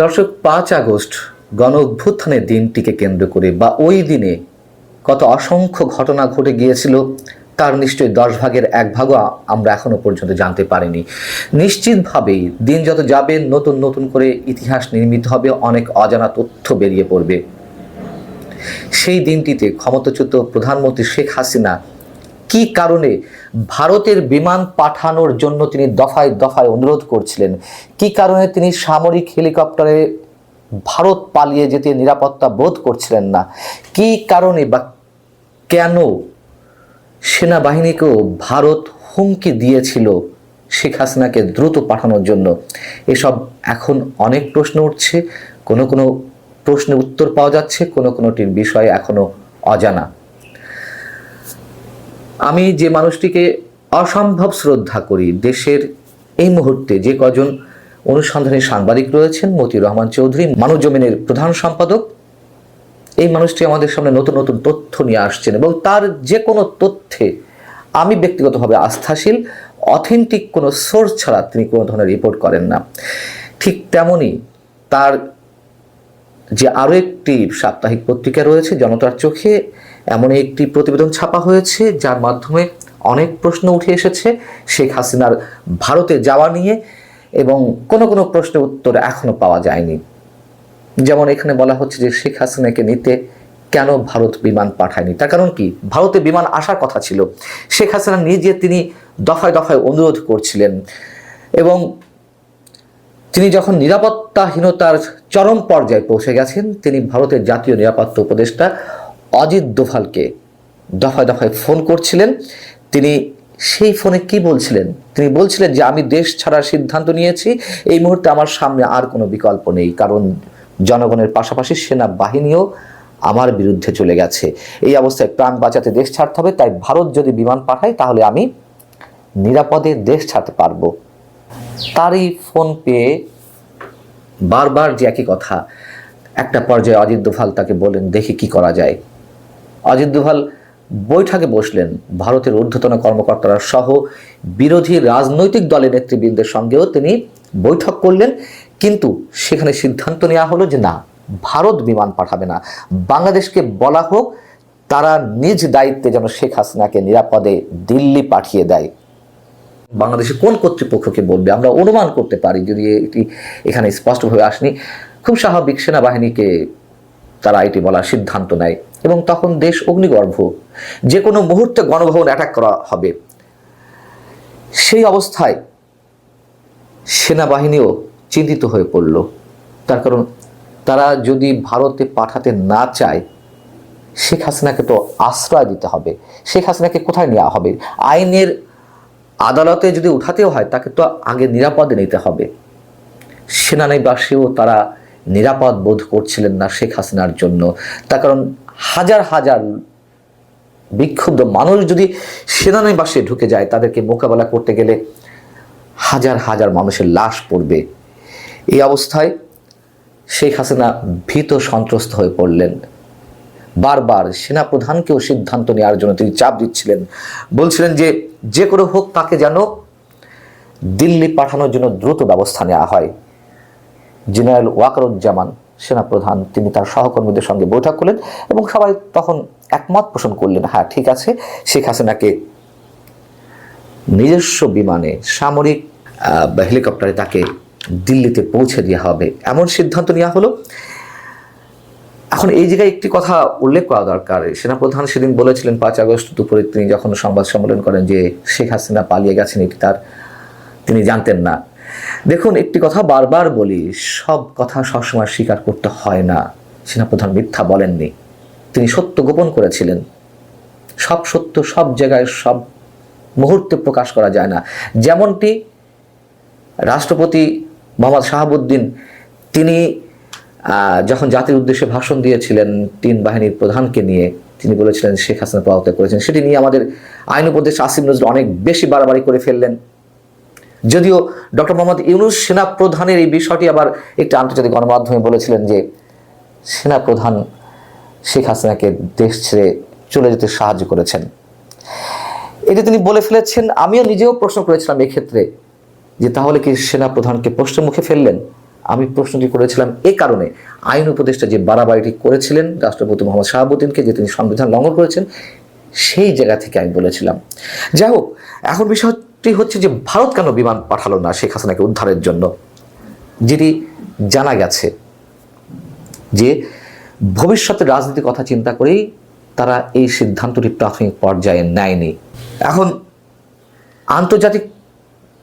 দর্শক, পাঁচ আগস্ট গণ অভ্যুত্থানের দিনটিকে কেন্দ্র করে বা ওই দিনে কত অসংখ্য ঘটনা ঘটে গিয়েছিল, তার নিশ্চয়ই দশ ভাগের এক ভাগও আমরা এখনও পর্যন্ত জানতে পারিনি। নিশ্চিতভাবেই দিন যত যাবে, নতুন নতুন করে ইতিহাস নির্মিত হবে, অনেক অজানা তথ্য বেরিয়ে পড়বে। সেই দিনটিতে ক্ষমতাচ্যুত প্রধানমন্ত্রী শেখ হাসিনা কি কারণে ভারতের বিমান পাঠানোর জন্য তিনি দফায় দফায় অনুরোধ করছিলেন? কি কারণে তিনি সামরিক হেলিকপ্টারে ভারত পালিয়ে যেতে নিরাপত্তা বোধ করছিলেন না? কি কারণে বা কেন সেনাবাহিনীকেও ভারত হুমকি দিয়েছিল শেখ হাসিনাকে দ্রুত পাঠানোর জন্য? এসব এখন অনেক প্রশ্ন উঠছে, কোনো কোনো প্রশ্নের উত্তর পাওয়া যাচ্ছে, কোনো কোনোটির বিষয় এখনও অজানা। আমি যে মানুষটিকে অসম্ভব শ্রদ্ধা করি, দেশের এই মুহূর্তে যে কজন অনুসন্ধানী সাংবাদিক রয়েছেন, মতিউর রহমান চৌধুরী মানব জমিনের প্রধান সম্পাদক, এই মানুষটি আমাদের সামনে নতুন নতুন তথ্য নিয়ে আসছেন এবং তার যে কোনো তথ্যে আমি ব্যক্তিগতভাবে আস্থাশীল, অথেন্টিক কোনো সোর্স ছাড়া তিনি কোনো ধরনের রিপোর্ট করেন না। ঠিক তেমনই তার যে আরও একটি সাপ্তাহিক পত্রিকা রয়েছে, জনতার চোখে এমন একটি প্রতিবেদন ছাপা হয়েছে, যার মাধ্যমে অনেক প্রশ্ন উঠে এসেছে। শেখ হাসিনার ভারতে যাওয়া নিয়ে এবং কোনো কোনো প্রশ্নের উত্তর এখনও পাওয়া যায়নি। যেমন এখানে বলা হচ্ছে যে শেখ হাসিনাকে নিতে কেন ভারত বিমান পাঠায়নি? তার কারণ কি? ভারতে বিমান আসার কথা ছিল। শেখ হাসিনা নিজে তিনি দফায় দফায় অনুরোধ করছিলেন এবং তিনি যখন নিরাপত্তাহীনতার চরম পর্যায়ে পৌঁছে গেছেন, তিনি ভারতের জাতীয় নিরাপত্তা উপদেষ্টা অজিত দোভালকে দফায় দফায় ফোন করছিলেন। তিনি সেই ফোনে কি বলছিলেন? তিনি বলছিলেন যে, আমি দেশ ছাড়ার সিদ্ধান্ত নিয়েছি। এই মুহূর্তে আমার সামনে আর কোনো বিকল্প নেই। কারণ জনগণের পাশাপাশি সেনাবাহিনীও আমার বিরুদ্ধে চলে গেছে। এই অবস্থায় প্রাণ বাঁচাতে দেশ ছাড়তে হবে। তাই ভারত যদি বিমান পাঠায়, তাহলে আমি নিরাপদে দেশ ছাড়তে পারব। তারই ফোন পেয়ে বারবার যে একই কথা, একটা পর্যায়ে অজিত দোভাল তাকে বলেন দেখি কি করা যায়। অজিত দোভাল বৈঠকে বসলেন ভারতের ঊর্ধ্বতন কর্মকর্তারা সহ বিরোধী রাজনৈতিক দলের নেতৃবৃন্দের সঙ্গেও তিনি বৈঠক করলেন। কিন্তু সেখানে সিদ্ধান্ত নেওয়া হলো যে না, ভারত বিমান পাঠাবে না। বাংলাদেশকে বলা হোক, তারা নিজ দায়িত্বে যেন শেখ হাসিনাকে নিরাপদে দিল্লি পাঠিয়ে দেয়। বাংলাদেশের কোন কর্তৃপক্ষকে বলবে? আমরা অনুমান করতে পারি, যদি এটি এখানে স্পষ্টভাবে আসনি। খুব স্বাভাবিক সেনাবাহিনীকে তারা এটি বলার সিদ্ধান্ত নেয়। এবং তখন দেশ অগ্নিগর্ভ। যে কোনো মুহূর্তে গণভবন অ্যাটাক করা হবে। সেই অবস্থায় সেনাবাহিনীও চিন্তিত হয়ে পড়ল। তার কারণ, তারা যদি ভারতে পাঠাতে না চায়, শেখ হাসিনাকে তো আশ্রয় দিতে হবে। শেখ হাসিনাকে কোথায় নেওয়া হবে? আইনের আদালতে যদি উঠাতেও হয়, তাকে তো আগে নিরাপদে নিতে হবে। সেনানিবাসীও তারা নিরাপদ বোধ করছিলেন না শেখ হাসিনার জন্য। তার কারণ হাজার হাজার বিক্ষুব্ধ মানুষ যদি সেনানিবাসে ঢুকে যায়, তাদেরকে মোকাবেলা করতে গেলে হাজার হাজার মানুষের লাশ পড়বে। এই অবস্থায় শেখ হাসিনা ভীত সন্ত্রস্ত হয়ে পড়লেন। বারবার সেনাপ্রধানকেও সিদ্ধান্ত নেওয়ার জন্য তিনি চাপ দিচ্ছিলেন। বলছিলেন যে যে করে হোক তাকে যেন দিল্লি পাঠানোর জন্য দ্রুত ব্যবস্থা নেওয়া হয়। জেনারেল ওয়াকারুজ্জামান সেনাপ্রধান তিনি তার সহকর্মীদের সঙ্গে বৈঠক করলেন এবং সবাই তখন একমত পোষণ করলেন হ্যাঁ ঠিক আছে, শেখ হাসিনাকে নিজস্ব বিমানে, সামরিক হেলিকপ্টারে তাকে দিল্লিতে পৌঁছে দেওয়া হবে এমন সিদ্ধান্ত নেওয়া হলো। এখন এই জায়গায় একটি কথা উল্লেখ করা দরকার। সেনাপ্রধান সেদিন বলেছিলেন, পাঁচ আগস্ট দুপুরে তিনি যখন সংবাদ সম্মেলন করেন যে শেখ হাসিনা পালিয়ে গেছেন, এটি তার তিনি জানতেন না। দেখুন, একটি কথা বারবার বলি, সব কথা সবসময় স্বীকার করতে হয় না। সেনাপ্রধান মিথ্যা বলেননি। তিনি সত্য গোপন করেছিলেন। সব সত্য, সব জায়গায়, সব মুহূর্তে প্রকাশ করা যায় না। যেমনটি রাষ্ট্রপতি মোহাম্মদ শাহাবুদ্দিন, তিনি যখন জাতির উদ্দেশ্যে ভাষণ দিয়েছিলেন তিন বাহিনীর প্রধানকে নিয়ে, তিনি বলেছিলেন, শেখ হাসিনা পদত্যাগ করেছেন। সেটি নিয়ে আমাদের আইন উপদেশ আসিম নজরুল অনেক বেশি বাড়াবাড়ি করে ফেললেন। যদিও ডক্টর মোহাম্মদ ইউনুস সেনাপ্রধানের এই বিষয়টি আবার একটি আন্তর্জাতিক গণমাধ্যমে বলেছিলেন যে সেনাপ্রধান শেখ হাসিনাকে দেশ ছেড়ে চলে যেতে সাহায্য করেছেন। এটি তিনি বলে ফেলেছেন, আমিও নিজেও প্রশ্ন করেছিলাম এক্ষেত্রে যে তাহলে কি সেনা প্রধানকে প্রশ্নের মুখে ফেললেন? আমি প্রশ্নটি করেছিলাম এ কারণে। আইন উপদেষ্টা যে বাড়াবাড়িটি করেছিলেন, রাষ্ট্রপতি মোহাম্মদ শাহাবুদ্দিনকে, যে তিনি সংবিধান লঙ্ঘন করেছেন, সেই জায়গা থেকে আমি বলেছিলাম। যাই হোক, এখন বিষয়টি হচ্ছে যে ভারত কেন বিমান পাঠালো না শেখ হাসিনাকে উদ্ধারের জন্য? যেটি জানা গেছে যে ভবিষ্যতের রাজনীতির কথা চিন্তা করেই তারা এই সিদ্ধান্তটি প্রাথমিক পর্যায়ে নেয়নি। এখন আন্তর্জাতিক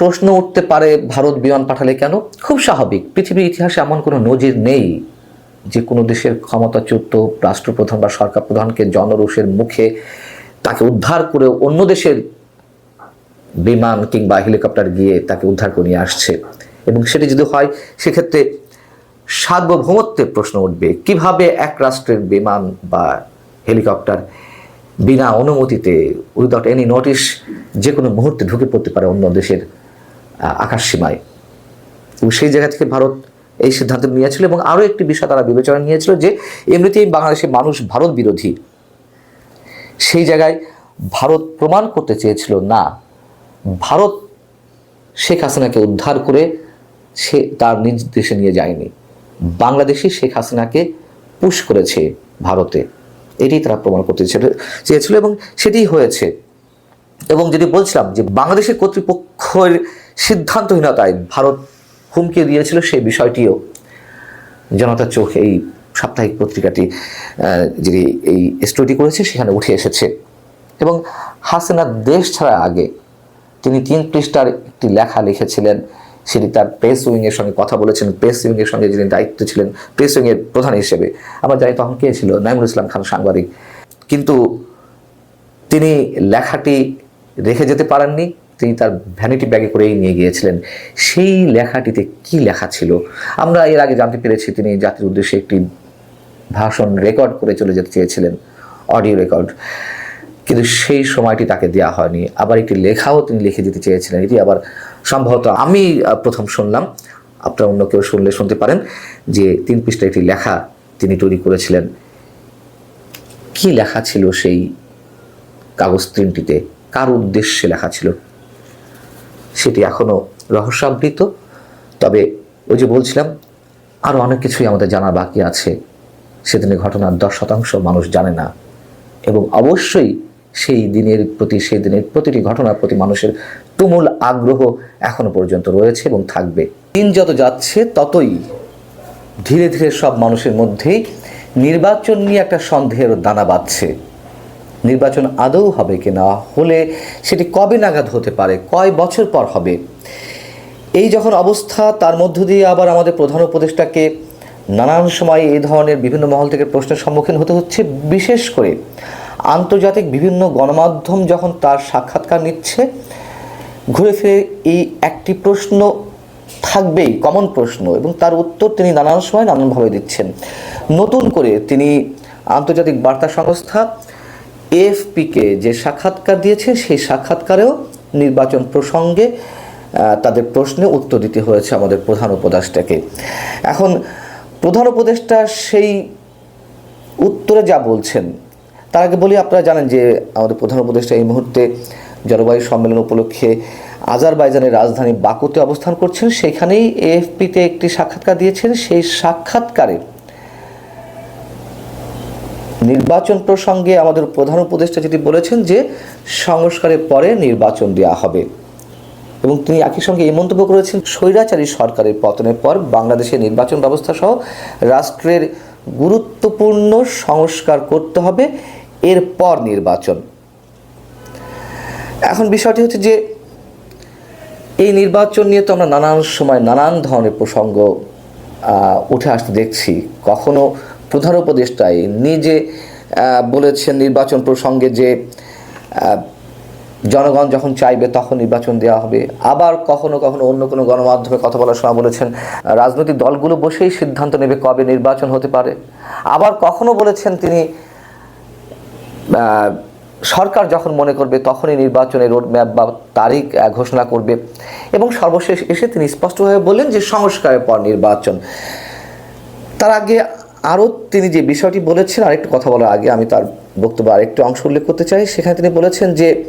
প্রশ্ন উঠতে পারে ভারত বিমান পাঠালে কেন? খুব স্বাভাবিক। পৃথিবীর ইতিহাসে এমন কোনো নজির নেই যে কোনো দেশের ক্ষমতাচ্যুত রাষ্ট্রপ্রধান বা সরকার প্রধানকে জনরোষের মুখে তাকে উদ্ধার করে অন্য দেশের বিমান কিংবা হেলিকপ্টার গিয়ে তাকে উদ্ধার করে নিয়ে আসছে। এবং সেটি যদি হয়, সেক্ষেত্রে সার্বভৌমত্বের প্রশ্ন উঠবে, কীভাবে এক রাষ্ট্রের বিমান বা হেলিকপ্টার বিনা অনুমতিতে উইদাউট এনি নোটিশ যে কোনো মুহূর্তে ঢুকে পড়তে পারে অন্য দেশের আকাশ সীমায়। এবং সেই জায়গা থেকে ভারত এই সিদ্ধান্ত নিয়েছিল এবং আরও একটি বিষয় তারা বিবেচনা নিয়েছিল যে, এমনিতেই বাংলাদেশের মানুষ ভারত বিরোধী। সেই জায়গায় ভারত প্রমাণ করতে চেয়েছিল, না ভারত শেখ হাসিনাকে উদ্ধার করে সে তার নিজ দেশে নিয়ে যায়নি। বাংলাদেশই শেখ হাসিনাকে পুশ করেছে ভারতে। এটি তারা প্রমাণ করতে চেয়েছিল- এবং সেটিই হয়েছে। এবং যদি বলছিলাম যে বাংলাদেশের কর্তৃপক্ষের সিদ্ধান্তহীনতায় ভারত হুমকি দিয়েছিল সেই বিষয়টিও। জনতার চোখ এই সাপ্তাহিক পত্রিকাটি যিনি এই স্টোরিটি করেছে, সেখানে উঠে এসেছে। এবং হাসিনা দেশ ছাড়া আগে তিনি তিন পৃষ্ঠার একটি লেখা লিখেছিলেন। সেটি তার প্রেস উইংয়ের সঙ্গে কথা বলেছেন। প্রেস উইংয়ের সঙ্গে যিনি দায়িত্ব ছিলেন প্রেস উইংয়ের প্রধান হিসেবে। আমরা জানি তখন কে ছিল? নাইমুল ইসলাম খান সাংবাদিক। কিন্তু তিনি লেখাটি রেখে যেতে পারেননি। তিনি তার ভ্যানিটি ব্যাগে করেই নিয়ে গিয়েছিলেন। সেই লেখাটিতে কি লেখা ছিল? আমরা এর আগে জানতে পেরেছি তিনি জাতির উদ্দেশ্যে একটি ভাষণ রেকর্ড করে চলে যেতে চেয়েছিলেন, অডিও রেকর্ড। কিন্তু সেই সময়টি তাকে দেওয়া হয়নি। আবার একটি লেখাও তিনি লিখে দিতে চেয়েছিলেন। এটি আবার সম্ভবত আমি প্রথম শুনলাম। আপনারা অন্য কেউ শুনলে শুনতে পারেন যে তিন পৃষ্ঠা একটি লেখা তিনি তৈরি করেছিলেন। কি লেখা ছিল সেই কাগজ তিনটিতে? কার উদ্দেশ্যে লেখা ছিল? সেটি এখনও রহস্যাবৃত। তবে ওই যে বলছিলাম আরও অনেক কিছুই আমাদের জানার বাকি আছে। সেদিনের ঘটনার দশ শতাংশ মানুষ জানে না। এবং অবশ্যই সেই দিনের প্রতি, সেই দিনের প্রতিটি ঘটনার প্রতি মানুষের তুমুল আগ্রহ এখনও পর্যন্ত রয়েছে এবং থাকবে। দিন যত যাচ্ছে, ততই ধীরে ধীরে সব মানুষের মধ্যেই নির্বাচন নিয়ে একটা সন্দেহের দানা বাঁধছে। নির্বাচন আদৌ হবে কি না, হলে সেটি কবে নাগাদ হতে পারে, কয় বছর পর হবে? এই যখন অবস্থা, তার মধ্য দিয়ে আবার আমাদের প্রধান উপদেষ্টাকে নানান সময় এই ধরনের বিভিন্ন মহল থেকে প্রশ্নের সম্মুখীন হতে হচ্ছে, বিশেষ করে আন্তর্জাতিক বিভিন্ন গণমাধ্যম যখন তার সাক্ষাৎকার নিচ্ছে, ঘুরে ফিরে এই একটি প্রশ্ন থাকবেই কমন প্রশ্ন, এবং তার উত্তর তিনি নানান সময় নানানভাবে দিচ্ছেন। নতুন করে তিনি আন্তর্জাতিক বার্তা সংস্থা এএফপিকে যে সাক্ষাৎকার দিয়েছে সেই সাক্ষাৎকারেও নির্বাচন প্রসঙ্গে তাদের প্রশ্নে উত্তর দিতে হয়েছে আমাদের প্রধান উপদেষ্টাকে। এখন প্রধান উপদেষ্টা সেই উত্তরে যা বলছেন তার আগে বলি, আপনারা জানেন যে আমাদের প্রধান উপদেষ্টা এই মুহূর্তে জলবায়ু সম্মেলন উপলক্ষে আজারবাইজানের রাজধানী বাকুতে অবস্থান করছেন। সেখানেই এএফপিতে একটি সাক্ষাৎকার দিয়েছেন। সেই সাক্ষাৎকারে নির্বাচন প্রসঙ্গে আমাদের প্রধান উপদেষ্টা যেটি বলেছেন যে, সংস্কারের পরে নির্বাচন দেওয়া হবে। এবং তিনি একই সঙ্গে এই মন্তব্য করেছেন, স্বৈরাচারী সরকারের পতনের পর বাংলাদেশের নির্বাচন ব্যবস্থা সহ রাষ্ট্রের গুরুত্বপূর্ণ সংস্কার করতে হবে। এরপর নির্বাচন। এখন বিষয়টি হচ্ছে যে, এই নির্বাচন নিয়ে তো আমরা নানান সময় নানান ধরনের প্রসঙ্গ উঠে আসতে দেখছি। কখনো প্রধান উপদেষ্টাই নিজে বলেছেন নির্বাচন প্রসঙ্গে যে জনগণ যখন চাইবে তখন নির্বাচন দেওয়া হবে। আবার কখনো কখনো অন্য কোনো গণমাধ্যমে কথা বলার সময় বলেছেন, রাজনৈতিক দলগুলো বসেই সিদ্ধান্ত নেবে কবে নির্বাচন হতে পারে। আবার কখনো বলেছেন তিনি সরকার যখন মনে করবে, তখনই নির্বাচনের রোডম্যাপ বা তারিখ ঘোষণা করবে। এবং সর্বশেষ এসে তিনি স্পষ্টভাবে বললেন যে, সংস্কারের পর নির্বাচন। তার আগে আরও তিনি যে বিষয়টি বলেছেন, আরেকটু কথা বলার আগে আমি তার বক্তব্য আরেকটু অংশ উল্লেখ করতে চাই। সেখানে তিনি বলেছেন যে,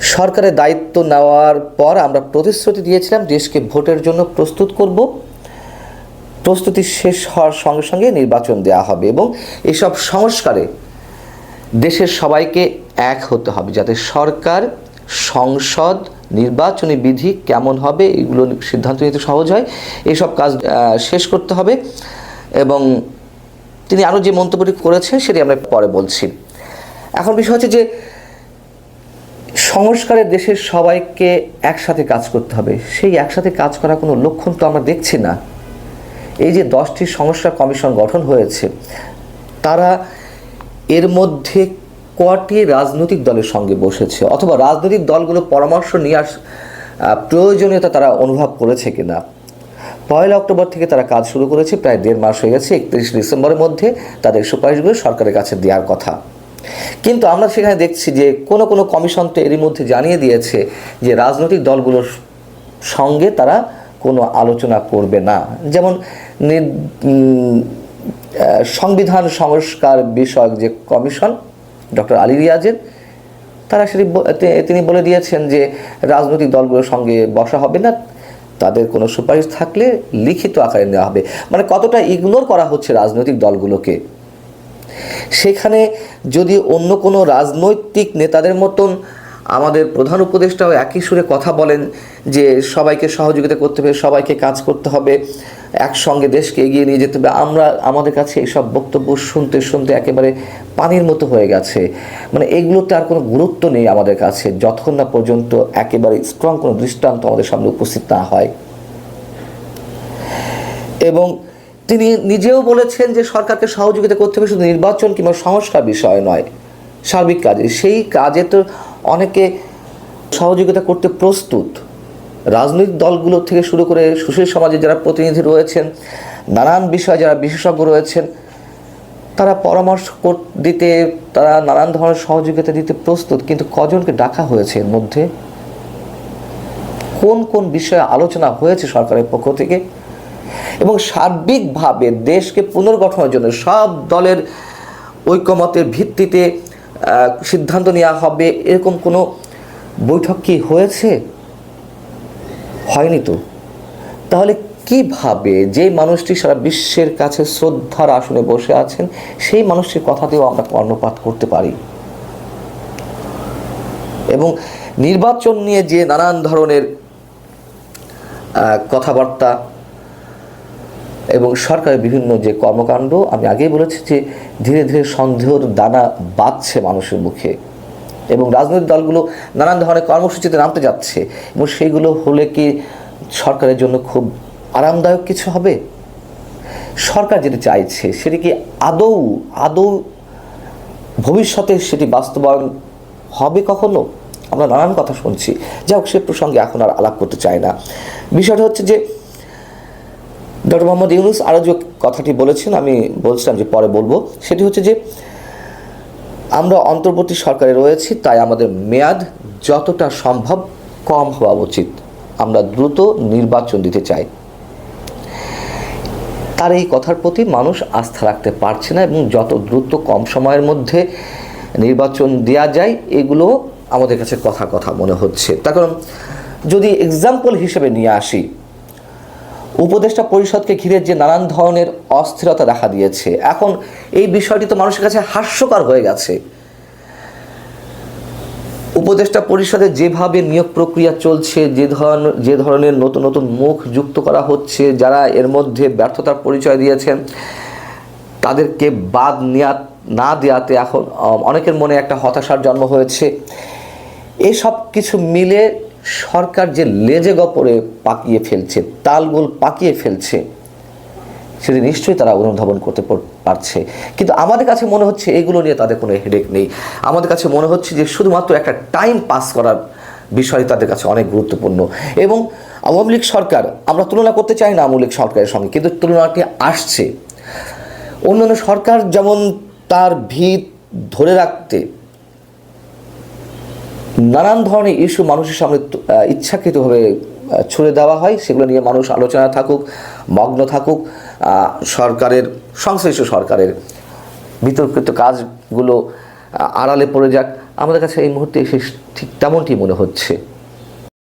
সরকারের দায়িত্ব নেওয়ার পর আমরা প্রতিশ্রুতি দিয়েছিলাম, দেশকে ভোটের জন্য প্রস্তুত করব। প্রস্তুতি শেষ হওয়ার সঙ্গে সঙ্গে নির্বাচন দেওয়া হবে এবং এসব সংস্কারে দেশের সবাইকে এক হতে হবে, যাতে সরকার, সংসদ, নির্বাচনী বিধি কেমন হবে এগুলো সিদ্ধান্ত নিতে সহজ হয়। এইসব কাজ শেষ করতে হবে এবং তিনি আরও যে মন্তব্যটি করেছেন সেটি আমরা পরে বলছি। এখন বিষয় হচ্ছে যে সংস্কারে দেশের সবাইকে একসাথে কাজ করতে হবে, সেই একসাথে কাজ করার কোনো লক্ষণ তো আমরা দেখছি না। এই যে দশটি সংস্কার কমিশন গঠন হয়েছে, তারা এর মধ্যে কটি রাজনৈতিক দলের সঙ্গে বসেছে? অথবা রাজনৈতিক দলগুলো পরামর্শ নিয়ে আস প্রয়োজনীয়তা তারা অনুভব করেছে কিনা? পয়লা অক্টোবর থেকে তারা কাজ শুরু করেছে, প্রায় দেড় মাস হয়ে গেছে, একত্রিশ ডিসেম্বরের মধ্যে তাদের সুপারিশগুলো সরকারের কাছে দেওয়ার কথা। কিন্তু আমরা সেখানে দেখছি যে কোনো কোনো কমিশন তো এরই মধ্যে জানিয়ে দিয়েছে যে রাজনৈতিক দলগুলোর সঙ্গে তারা কোনো আলোচনা করবে না। যেমন সংবিধান সংস্কার বিষয়ক যে কমিশন, ডক্টর আলী রিয়াজের, তারা সেটি তিনি বলে দিয়েছেন যে রাজনৈতিক দলগুলোর সঙ্গে বসা হবে না, তাদের কোনো সুপারিশ থাকলে লিখিত আকারে নেওয়া হবে। মানে কতটা ইগনোর করা হচ্ছে রাজনৈতিক দলগুলোকে? সেখানে যদি অন্য কোনো রাজনৈতিক নেতাদের মতন আমাদের প্রধান উপদেষ্টাও একই সুরে কথা বলেন যে সবাইকে সহযোগিতা করতে হবে, সবাইকে কাজ করতে হবে একসঙ্গে দেশকে এগিয়ে নিয়ে যেতে হবে। আমরা, আমাদের কাছে এইসব বক্তব্য শুনতে শুনতে একেবারে পানির মতো হয়ে গেছে। মানে এগুলোতে আর কোনো গুরুত্ব নেই আমাদের কাছে, যতক্ষণ না পর্যন্ত একেবারে স্ট্রং কোনো দৃষ্টান্ত আমাদের সামনে উপস্থিত না হয়। এবং তিনি নিজেও বলেছেন যে সরকারকে সহযোগিতা করতে হবে, শুধু নির্বাচন কিংবা সংস্কার বিষয় নয়, সার্বিক কাজে। সেই কাজে তো অনেকে সহযোগিতা করতে প্রস্তুত। রাজনৈতিক দলগুলো থেকে শুরু করে সুশীল সমাজে যারা প্রতিনিধি রয়েছেন, নানান বিষয়ে যারা বিশেষজ্ঞ রয়েছেন, তারা পরামর্শ দিতে, তারা নানান ধরনের সহযোগিতা দিতে প্রস্তুত। কিন্তু কজনকে ডাকা হয়েছে এর মধ্যে? কোন কোন বিষয়ে আলোচনা হয়েছে সরকারের পক্ষ থেকে? এবং সার্বিকভাবে দেশকে পুনর্গঠনের জন্য সব দলের ঐকমতের ভিত্তিতে সিদ্ধান্ত নেওয়া হবে, এরকম কোনো বৈঠক কি হয়েছে? হয়নি তো? তাহলে কীভাবে যে মানুষটি সারা বিশ্বের কাছে শ্রদ্ধার আসনে বসে আছেন, সেই মানুষটির কথাতেও আমরা কর্ণপাত করতে পারি? এবং নির্বাচন নিয়ে যে নানান ধরনের কথাবার্তা এবং সরকারের বিভিন্ন যে কর্মকাণ্ড, আমি আগেই বলেছি যে ধীরে ধীরে সন্দেহর দানা বাঁধছে মানুষের মুখে। এবং রাজনৈতিক দলগুলো নানান ধরনের কর্মসূচিতে নামতে যাচ্ছে এবং সেইগুলো হলে কি সরকারের জন্য খুব আরামদায়ক কিছু হবে? সরকার যেটি চাইছে সেটি কি আদৌ আদৌ ভবিষ্যতে সেটি বাস্তবায়ন হবে কখনো? আমরা নানান কথা শুনছি। যাই হোক, সে প্রসঙ্গে এখন আর আলাপ করতে চাই না। বিষয়টা হচ্ছে যে ডক্টর মোহাম্মদ ইউনুস আরও যে কথাটি বলেছেন, আমি বলছিলাম যে পরে বলব, সেটি হচ্ছে যে আমরা অন্তর্বর্তী সরকারে রয়েছি, তাই আমাদের মেয়াদ যতটা সম্ভব কম হওয়া উচিত। আমরা দ্রুত নির্বাচন দিতে চাই। তার এই কথার প্রতি মানুষ আস্থা রাখতে পারছে না এবং যত দ্রুত কম সময়ের মধ্যে নির্বাচন দেওয়া যায়, এগুলো আমাদের কাছে কথা কথা মনে হচ্ছে। তার কারণ, যদি এক্সাম্পল হিসেবে নিয়ে আসি উপদেষ্টা পরিষদকে ঘিরে যে নানান ধরনের অস্থিরতা দেখা দিয়েছে। এখন এই বিষয়টি তো মানুষের কাছে হাস্যকর হয়ে গেছে। উপদেষ্টা পরিষদে যেভাবে নিয়োগ প্রক্রিয়া চলছে, যে ধরনের যে ধরনের নতুন নতুন মুখ যুক্ত করা হচ্ছে, যারা এর মধ্যে ব্যর্থতার পরিচয় দিয়েছেন, তাদেরকে বাদ নেওয়া না দেওয়াতে এখন অনেকের মনে একটা হতাশার জন্ম হয়েছে। এসব কিছু মিলে সরকার যে লেজে গপরে পাকিয়ে ফেলছে, তালগোল পাকিয়ে ফেলছে, সেটি নিশ্চয়ই তারা অনুধাবন করতে পারছে। কিন্তু আমাদের কাছে মনে হচ্ছে এগুলো নিয়ে তাদের কোনো হেডেক নেই। আমাদের কাছে মনে হচ্ছে যে শুধুমাত্র একটা টাইম পাস করার বিষয় তাদের কাছে অনেক গুরুত্বপূর্ণ। এবং আওয়ামী লীগ সরকার, আমরা তুলনা করতে চাই না আওয়ামী লীগ সরকারের সঙ্গে, কিন্তু তুলনাটি আসছে। অন্যান্য সরকার যেমন তার ভিত ধরে রাখতে নানান ধরনের ইস্যু মানুষের সামনে ইচ্ছাকৃতভাবে ছুড়ে দেওয়া হয়। সেগুলো নিয়ে মানুষ আলোচনা থাকুক, মগ্ন থাকুক। সরকারের, সংশ্লিষ্ট সরকারের বিতর্কিত কাজগুলো আড়ালে পড়ে যাক। আমাদের কাছে এই মুহূর্তে এসে ঠিক তেমনটি মনে হচ্ছে।